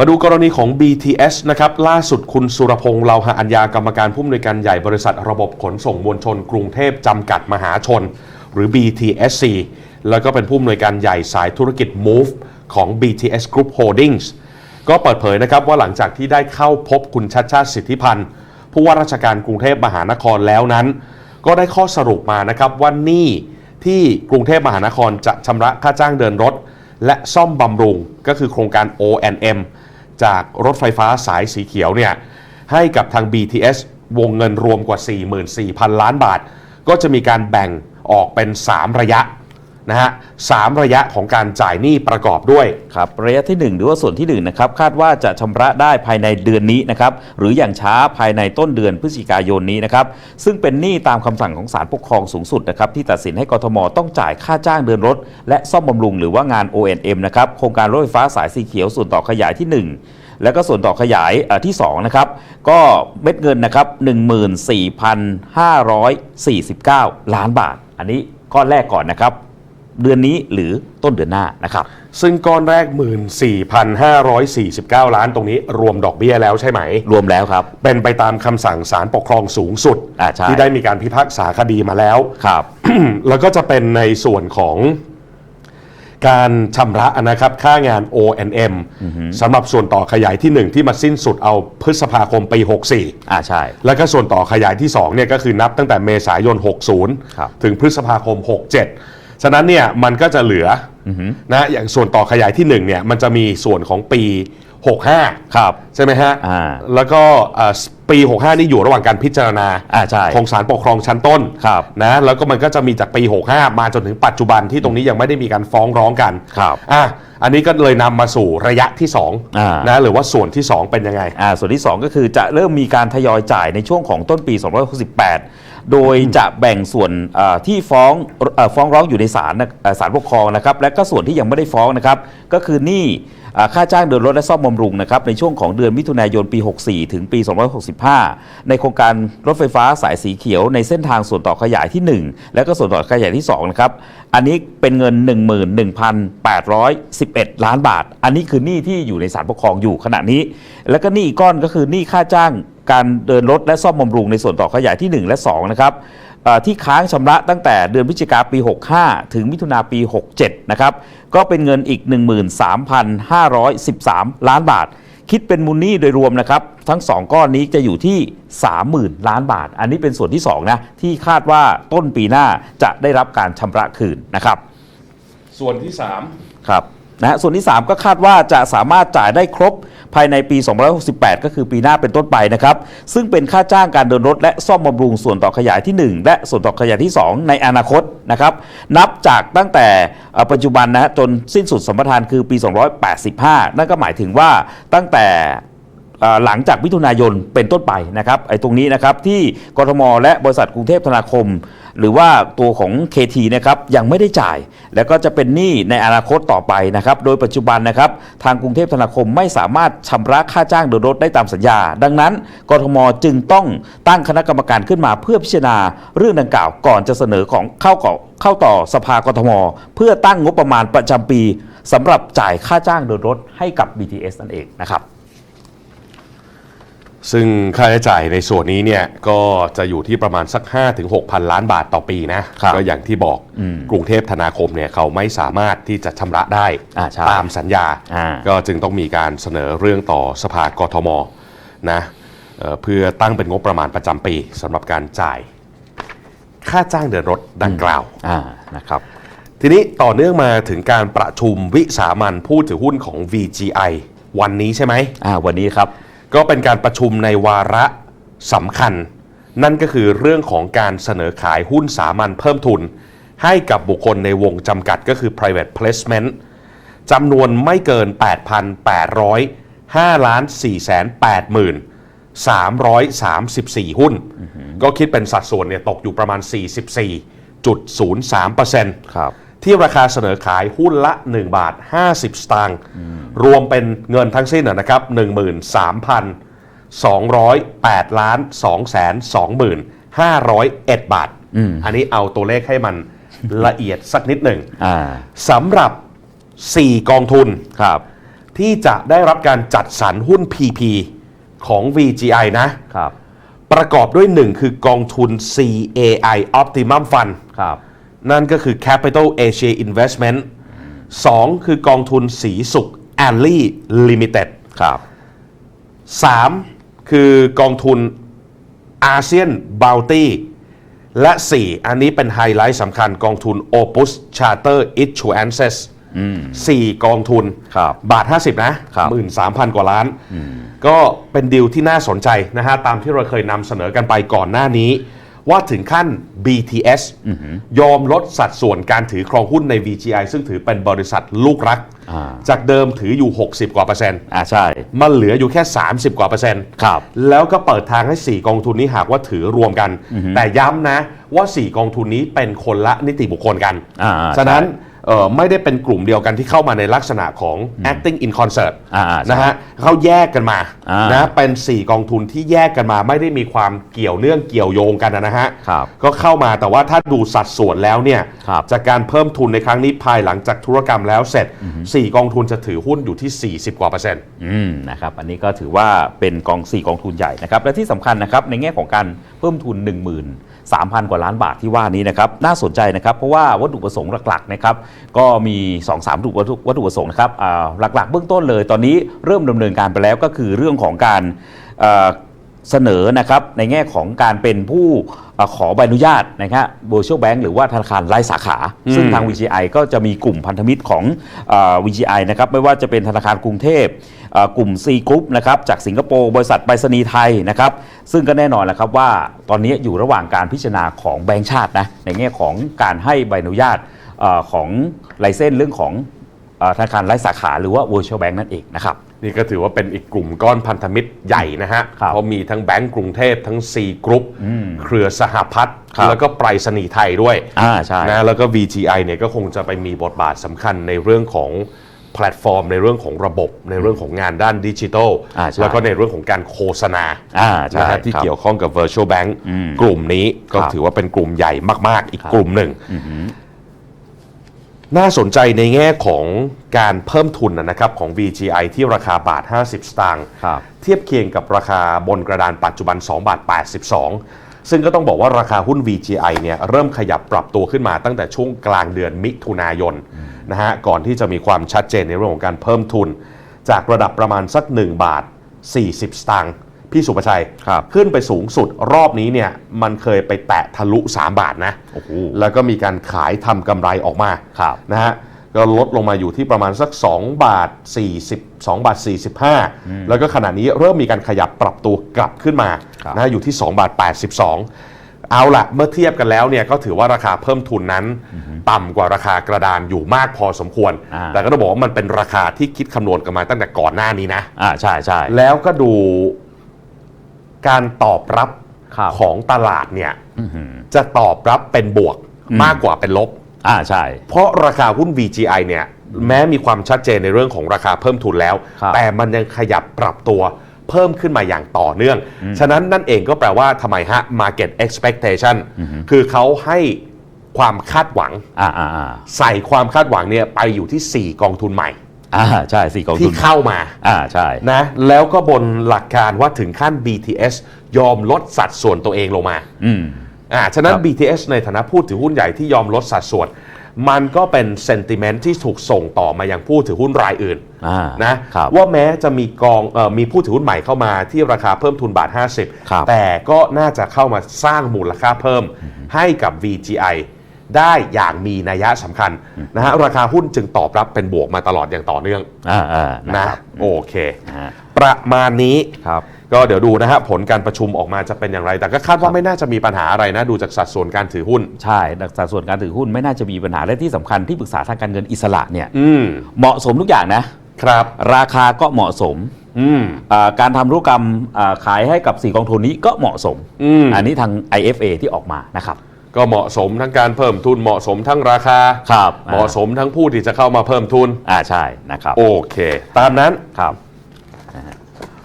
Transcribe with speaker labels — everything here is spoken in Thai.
Speaker 1: มาดูกรณีของ BTS นะครับ ล่าสุดคุณสุรพงษ์เลาหะอัญญากรรมการผู้อำนวยการใหญ่บริษัทระบบขนส่งมวลชน กรุงเทพจำกัดมหาชน หรือ BTSC แล้วก็เป็นผู้อำนวยการใหญ่สายธุรกิจ Move ของ BTS Group Holdings ก็เปิดเผยนะครับว่าหลังจากที่ได้เข้าพบคุณชัดชาติสิทธิพันธ์ผู้ว่าราชการกรุงเทพมหานครแล้วนั้น ก็ได้ข้อสรุปมานะครับว่านี้ที่กรุงเทพมหานครจะชำระค่าจ้างเดินรถ และซ่อมบำรุงก็คือโครงการ O&M จากรถไฟฟ้าสายสีเขียวเนี่ยให้กับทาง BTS วงเงินรวมกว่า 44,000 ล้านบาท ก็จะมีการแบ่งออกเป็น 3 ระยะ นะฮะสามระยะของการจ่ายหนี้ประกอบด้วย
Speaker 2: ครับระยะที่ 1 หรือว่าส่วนที่1นะครับคาดว่าจะชำระได้ภายในเดือนนี้นะครับหรืออย่างช้าภายในต้นเดือนพฤศจิกายนนี้นะครับซึ่งเป็นหนี้ตามคำสั่งของศาลปกครองสูงสุดนะครับที่ตัดสินให้กทมต้องจ่ายค่าจ้างเดินรถ และซ่อมบำรุงหรือว่างาน O&M นะครับโครงการรถไฟฟ้าสายสีเขียวส่วนต่อขยายที่ 1 แล้วก็ส่วนต่อขยายเอ่อที่2นะครับก็เม็ดเงินนะครับ14,549 ล้านบาท อันนี้ก้อนแรกก่อนนะครับ เดือนนี้หรือต้นเดือนหน้านะครับ
Speaker 1: ซึ่งก้อนแรก 14,549 ล้านตรงนี้รวมดอกเบี้ยแล้วใช่ไหม
Speaker 2: รวมแล้วครับ
Speaker 1: เป็นไปตามคำสั่งศาลปกครองสูงสุด
Speaker 2: อ่าใช่
Speaker 1: ที่ได้มีการพิพากษาคดีมาแล้ว
Speaker 2: ครับ
Speaker 1: แล้วก็จะเป็นในส่วนของการชำระนะครับ ค่างาน O&M สำหรับส่วนต่อขยายที่ 1 ที่มาสิ้นสุดเอาพฤษภาคมปี 64
Speaker 2: อ่าใช่
Speaker 1: แล้วก็ส่วนต่อขยายที่2เนี่ยก็คือนับตั้งแต่เมษายน
Speaker 2: ครับ
Speaker 1: 60 ถึงพฤษภาคม 67 ฉะนั้นเนี่ยมันก็จะเหลืออนะอย่างส่วนต่อขยายที่1เนี่ยมันจะมีส่วนของปี 65
Speaker 2: ครับ
Speaker 1: ใช่ไหมฮะ
Speaker 2: อ่า
Speaker 1: แล้วก็เอ่อปี 65 นี่อยู่ระหว่างการพิจารณา
Speaker 2: อ่าใช่
Speaker 1: ของศาลปกครองชั้นต้น
Speaker 2: ครับ
Speaker 1: นะแล้วก็มันก็จะมีจากปี 65 มาจนถึงปัจจุบันที่ตรงนี้ยังไม่ได้มีการฟ้องร้องกัน
Speaker 2: ครับ
Speaker 1: อะอันนี้ก็เลยนำมาสู่ระยะที่
Speaker 2: อ่า
Speaker 1: 2นะหรือว่าส่วนที่ 2 เป็นยังไง
Speaker 2: อ่าส่วนที่ 2 ก็คือจะเริ่มมีการทยอยจ่ายในช่วงของต้นปี 2568 โดยจะแบ่งส่วนที่ฟ้องอฟ้องร้องอยู่ในศาลศาลปกครองนะครับ และก็ส่วนที่ยังไม่ได้ฟ้องนะครับ ก็คือหนี้ค่าจ้างเดินรถและซ่อมบำรุงนะครับในช่วงของเดือนมิถุนายนปี 64 ถึงปี 2565 ในโครงการรถไฟฟ้าสายสีเขียว ในเส้นทางส่วนต่อขยายที่ 1 และก็ส่วนต่อขยายที่2นะครับอันนี้เป็นเงิน 11,811 ล้านบาท อันนี้คือหนี้ที่อยู่ในศาลปกครองอยู่ขณะนี้ แล้วก็หนี้อีกก้อนก็คือหนี้ค่าจ้าง การเดินรถและซ่อมบำรุงในส่วนต่อขยายที่ 1 และ 2 นะครับเอ่อที่ค้างชำระตั้งแต่เดือนพฤศจิกาปี 65 ถึงมิถุนาปี 67 นะครับ ก็เป็นเงินอีก 13,513 ล้านบาท คิดเป็นมูลหนี้โดยรวมนะครับ ทั้ง 2 ก้อนนี้จะอยู่ที่ 30,000 ล้านบาท อันนี้เป็นส่วนที่ 2 นะ ที่คาดว่าต้นปีหน้าจะได้รับการชำระคืนนะครับ
Speaker 1: ส่วนที่
Speaker 2: ครับ นะฮะส่วนที่ 3 ก็คาดว่าจะสามารถจ่ายได้ครบภายในปี 268 ก็คือปีหน้าเป็นต้นไปนะครับ ซึ่งเป็นค่าจ้างการเดินรถ และซ่อมบำรุงส่วนต่อขยายที่ 1 และส่วนต่อขยายที่ 2 ในอนาคตนะครับ นับจากตั้งแต่ปัจจุบันนะฮะจนสิ้นสุดสัมปทานคือปี 285 นั่นก็หมายถึงว่าตั้งแต่ หลังจากมิถุนายนเป็นต้นไปนะครับไอ้ตรงนี้นะครับที่กทม และบริษัทกรุงเทพธนาคม หรือว่าตัวของ KT นะครับยังไม่ได้จ่าย แล้วก็จะเป็นหนี้ในอนาคตต่อไปนะครับโดยปัจจุบันนะครับทางกรุงเทพธนาคมไม่สามารถชำระค่าจ้างเดินรถได้ตามสัญญา ดังนั้น กทมจึงต้องตั้งคณะกรรมการขึ้นมาเพื่อพิจารณาเรื่องดังกล่าวก่อนจะเสนอของเข้าก่อเข้าต่อสภากทม เพื่อตั้งงบประมาณประจำปีสำหรับจ่ายค่าจ้างเดินรถให้กับ BTS นั่นเองนะครับ
Speaker 1: ซึ่งค่าใช้จ่ายในส่วนนี้เนี่ยก็จะอยู่ที่ประมาณสัก 5-6ถึง6,000 ล้านบาทต่อปีนะครับก็อย่างที่บอกกรุงเทพธนาคมเนี่ยเขาไม่สามารถที่จะชำระได้
Speaker 2: อ่าใช่
Speaker 1: ตามสัญญา
Speaker 2: อ่า
Speaker 1: ก็จึงต้องมีการเสนอเรื่องต่อสภากทมนะเอ่อเพื่อตั้งเป็นงบประมาณประจำปีสำหรับการจ่ายค่าจ้างเดินรถดังกล่าว
Speaker 2: อ่านะครับ
Speaker 1: ทีนี้ต่อเนื่องมาถึงการประชุมวิสามันผู้ถือหุ้นของ VGI วันนี้ใช่ไหม
Speaker 2: อ่าวันนี้ครับ
Speaker 1: ก็เป็นการประชุมในวาระสำคัญ นั่นก็คือเรื่องของการเสนอขายหุ้นสามัญเพิ่มทุน ให้กับบุคคลในวงจำกัดก็คือ private placement จำนวนไม่เกิน 8,805ล้าน4แสน8หมื่น334 หุ้น ก็คิดเป็นสัดส่วนเนี่ยตกอยู่ประมาณ 44.03%
Speaker 2: ครับ
Speaker 1: ที่ราคาเสนอขายหุ้นละ 1 บาท 50 สตางค์รวมเป็นเงินทั้งสิ้นนะนะครับ13,208ล้าน2แสน2,501 บาท อันนี้เอาตัวเลขให้มันละเอียดสักนิดหนึ่ง
Speaker 2: อ่า
Speaker 1: สำหรับ 4 กองทุน
Speaker 2: ครับ
Speaker 1: ที่จะได้รับการจัดสรรหุ้น PP ของ VGI นะ
Speaker 2: ครับ
Speaker 1: ประกอบด้วย 1 คือกองทุน CAI Optimum Fund
Speaker 2: ครับ
Speaker 1: นั่นก็คือ Capital Asia Investment 2 คือกองทุนสีสุข a l l y Limited
Speaker 2: ครับ
Speaker 1: 3คือกองทุนอาเซียนบ o ลตี้และ 4 อันนี้เป็นไฮไลท์สำคัญกองทุน Opus Charter Issuances 4กองทุน
Speaker 2: ครับ
Speaker 1: บาท 50 นะครับ13,000กว่าล้าน ก็เป็นดีลที่น่าสนใจนะฮะ ตามที่เราเคยนำเสนอกันไปก่อนหน้านี้ ว่าถึงขั้น BTS ยอมลดสัดส่วนการถือครองหุ้นใน VGI ซึ่งถือเป็นบริษัทลูกรัก
Speaker 2: อ่า
Speaker 1: จากเดิมถืออยู่ 60 กว่าเปอร์เซ็นต์
Speaker 2: อ่าใช่
Speaker 1: มันเหลืออยู่แค่ 30 กว่าเปอร์เซ็นต์
Speaker 2: ครับ
Speaker 1: แล้วก็เปิดทางให้ 4 กองทุนนี้หากว่าถือรวมกัน แต่ย้ำนะว่า 4 กองทุนนี้เป็นคนละนิติบุคคลกัน
Speaker 2: อ่าอ่า
Speaker 1: ฉะนั้น เอ่อไม่ได้เป็นกลุ่มเดียวกันที่เข้ามาในลักษณะของ acting in concert
Speaker 2: อ่าอ่าใช่
Speaker 1: นะฮะเขาแยกกันมา
Speaker 2: อ่าน
Speaker 1: นะเป็น 4 กองทุนที่แยกกันมาไม่ได้มีความเกี่ยวเนื่องเกี่ยวโยงกันนะฮะ
Speaker 2: ครับ
Speaker 1: ก็เข้ามาแต่ว่าถ้าดูสัดส่วนแล้วเนี่ย
Speaker 2: ครับ
Speaker 1: จากการเพิ่มทุนในครั้งนี้ภายหลังจากธุรกรรมแล้วเสร็จ 4 กองทุนจะถือหุ้นอยู่ที่ 40 กว่าเปอร์เซ็นต์
Speaker 2: อืมนะครับอันนี้ก็ถือว่าเป็นกอง 4 กองทุนใหญ่นะครับและที่สำคัญนะครับในแง่ของการเพิ่มทุน 3,000 กว่าล้านบาทที่ว่านี้นะครับน่าสนใจนะครับเพราะว่าวัตถุประสงค์หลักๆนะครับก็มี 2-3สามวัตถุประสงค์นะครับอ่าหลักๆ เบื้องต้นเลย ตอนนี้เริ่มดำเนินการไปแล้วก็คือเรื่องของการ เอ่อเสนอนะครับในแง่ของการเป็นผู้เอ่อขอใบอนุญาตนะครับ virtual bank หรือว่าธนาคารไร้สาขา ซึ่งทาง VGI ก็จะมีกลุ่มพันธมิตรของเอ่อ VGI นะครับไม่ว่าจะเป็นธนาคารกรุงเทพเอ่อกลุ่ม C Group นะครับจากสิงคโปร์บริษัทไปรษณีย์ไทยนะครับ ซึ่งก็แน่นอนแหละครับว่าตอนนี้อยู่ระหว่างการพิจารณาของแบงก์ชาตินะในแง่ของการให้ใบอนุญาตเอ่อของไลเซนส์เรื่องของเอ่อธนาคารไร้สาขาหรือว่า virtual bank นั่นเองนะครับ
Speaker 1: นี่ก็ถือว่าเป็นอีกกลุ่มก้อนพันธมิตรใหญ่นะฮะ
Speaker 2: ครับ
Speaker 1: เพราะมีทั้งแบงก์กรุงเทพทั้ง C Group เครือสหพัฒน์
Speaker 2: ครับ
Speaker 1: แล้วก็ไปรษณีย์ไทยด้วย
Speaker 2: อ่าใช่
Speaker 1: นะแล้วก็ VGI เนี่ยก็คงจะไปมีบทบาทสำคัญในเรื่องของแพลตฟอร์ม ในเรื่องของระบบ ในเรื่องของงานด้านดิจิทัล
Speaker 2: อ่าใช่
Speaker 1: แล้วก็ในเรื่องของการโฆษณา
Speaker 2: อ่าใช่
Speaker 1: นะฮะที่
Speaker 2: ครับ
Speaker 1: เกี่ยวข้องกับ Virtual Bank
Speaker 2: อืม
Speaker 1: กลุ่มนี้ก็
Speaker 2: ครับ
Speaker 1: ถือว่าเป็นกลุ่มใหญ่มาก ๆ อีก
Speaker 2: ครับ
Speaker 1: กลุ่มหนึ่ง น่าสนใจในแง่ของการเพิ่มทุนนะครับของ VGI ที่ราคาบาท 50 สตางค์
Speaker 2: ครับ
Speaker 1: เทียบเคียงกับราคาบนกระดานปัจจุบัน 2 บาท 82 ซึ่งก็ต้องบอกว่าราคาหุ้น VGI เนี่ยเริ่มขยับปรับตัวขึ้นมาตั้งแต่ช่วงกลางเดือนมิถุนายนนะฮะก่อนที่จะมีความชัดเจนในเรื่องของการเพิ่มทุน จากระดับประมาณสัก 1 บาท 40 สตางค์ พี่สุประชัย
Speaker 2: ครับ
Speaker 1: ขึ้นไปสูงสุดรอบนี้เนี่ยมันเคยไปแตะทะลุ 3 บาทนะ
Speaker 2: โอ้โห
Speaker 1: แล้วก็มีการขายทำกำไรออกมา
Speaker 2: ครับ
Speaker 1: นะฮะก็ลดลงมาอยู่ที่ประมาณสัก 2 บาท 40 2บาท 45 แล้วก็ขณะนี้เริ่มมีการขยับปรับตัวกลับขึ้นมา
Speaker 2: ครับ
Speaker 1: นะฮะอยู่ที่ 2 บาท 82 เอาละเมื่อเทียบกันแล้วเนี่ยก็ถือว่าราคาเพิ่มทุนนั้น ต่ำกว่าราคากระดานอยู่มากพอสมควร
Speaker 2: อ่า
Speaker 1: แต่ก็ต้องบอกว่ามันเป็นราคาที่คิดคำนวณกันมาตั้งแต่ก่อนหน้านี้นะ
Speaker 2: อ่าใช่ใช่
Speaker 1: แล้วก็ดู การตอบรับ
Speaker 2: ครับ
Speaker 1: ของตลาดเนี่ย
Speaker 2: อื้อหือ
Speaker 1: จะตอบรับเป็นบวกมากกว่าเป็นลบ
Speaker 2: อ่าใช่
Speaker 1: เพราะราคาหุ้น VGI เนี่ยแม้มีความชัดเจนในเรื่องของราคาเพิ่มทุนแล้ว
Speaker 2: ครับ
Speaker 1: แต่มันยังขยับปรับตัวเพิ่มขึ้นมาอย่างต่อเนื่อง ฉะนั้นนั่นเองก็แปลว่าทำไมฮะ market expectation คือเขาให้ความคาดหวัง
Speaker 2: อ่าอ่าอ่า
Speaker 1: ใส่ความคาดหวังเนี่ยไปอยู่ที่ 4 กองทุนใหม่
Speaker 2: อ่าใช่สี่กองทุ
Speaker 1: ที่
Speaker 2: น
Speaker 1: เข้ามา
Speaker 2: อ่าใช่
Speaker 1: นะแล้วก็บนหลักการว่าถึงขั้น BTS ยอมลดสัดส่วนตัวเองลงมา
Speaker 2: อืม
Speaker 1: อ่าฉะนั้น
Speaker 2: ครับ
Speaker 1: BTS ในฐานะผู้ถือหุ้นใหญ่ที่ยอมลดสัดส่วน มันก็เป็นเซนติเมนต์ที่ถูกส่งต่อมายังผู้ถือหุ้นรายอื่น
Speaker 2: อ่า
Speaker 1: นะครับ ว่าแม้จะมีกองเออมีผู้ถือหุ้นใหม่เข้ามาที่ราคาเพิ่มทุนบาท
Speaker 2: ครับ
Speaker 1: 50 แต่ก็น่าจะเข้ามาสร้างมูลค่าเพิ่มให้กับ VGI ได้อย่างมีนัยสำคัญนะฮะราคาหุ้นจึงตอบรับเป็นบวกมาตลอดอย่างต่อเนื่อง
Speaker 2: อ่าอ่านะ
Speaker 1: นะครับโอเค
Speaker 2: นะฮะ
Speaker 1: ประมาณนี้
Speaker 2: ครับ
Speaker 1: ก็เดี๋ยวดูนะฮะผลการประชุมออกมาจะเป็นอย่างไร แต่ก็คาดว่าไม่น่าจะมีปัญหาอะไรนะ ดูจากสัดส่วนการถือหุ้น
Speaker 2: ใช่สัดส่วนการถือหุ้นไม่น่าจะมีปัญหา และที่สำคัญที่ปรึกษาทางการเงินอิสระเนี่ย
Speaker 1: อืม
Speaker 2: เหมาะสมทุกอย่างนะ
Speaker 1: ครับ
Speaker 2: ราคาก็เหมาะสม
Speaker 1: อืม
Speaker 2: อ่าการทำธุรกรรมอ่าขายให้กับสี่กองทุนนี้ก็เหมาะสม
Speaker 1: อืม
Speaker 2: นนี้ทาง IFA ที่ออกมานะครับ
Speaker 1: ก็เหมาะสมทั้งการเพิ่มทุนเหมาะสมทั้งราคา
Speaker 2: ครับ
Speaker 1: เหมาะสมทั้งผู้ที่จะเข้ามาเพิ่มทุน
Speaker 2: อ่าใช่นะครับ
Speaker 1: โอเค ตามนั้น
Speaker 2: ครับ